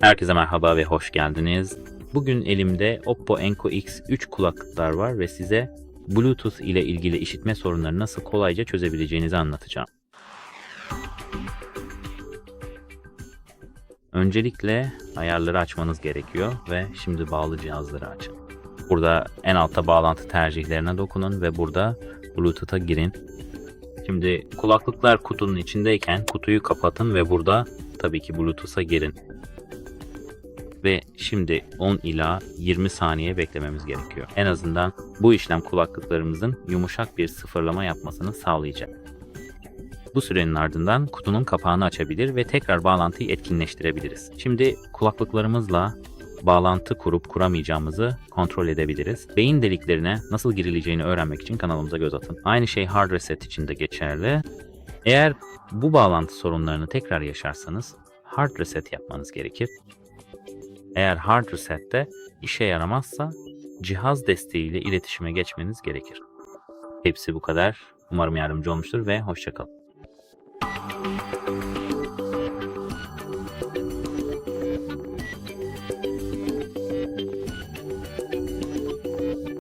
Herkese merhaba ve hoş geldiniz. Bugün elimde Oppo Enco X3 kulaklıklar var ve size Bluetooth ile ilgili işitme sorunlarını nasıl kolayca çözebileceğinizi anlatacağım. Öncelikle ayarları açmanız gerekiyor ve şimdi bağlı cihazları açın. Burada en altta bağlantı tercihlerine dokunun ve burada Bluetooth'a girin. Şimdi kulaklıklar kutunun içindeyken kutuyu kapatın ve burada tabii ki Bluetooth'a girin. Ve şimdi 10 ila 20 saniye beklememiz gerekiyor. En azından bu işlem kulaklıklarımızın yumuşak bir sıfırlama yapmasını sağlayacak. Bu sürenin ardından kutunun kapağını açabilir ve tekrar bağlantıyı etkinleştirebiliriz. Şimdi kulaklıklarımızla bağlantı kurup kuramayacağımızı kontrol edebiliriz. Beyin deliklerine nasıl girileceğini öğrenmek için kanalımıza göz atın. Aynı şey hard reset için de geçerli. Eğer bu bağlantı sorunlarını tekrar yaşarsanız hard reset yapmanız gerekir. Eğer hard resette işe yaramazsa cihaz desteğiyle iletişime geçmeniz gerekir. Hepsi bu kadar. Umarım yardımcı olmuştur ve hoşçakalın.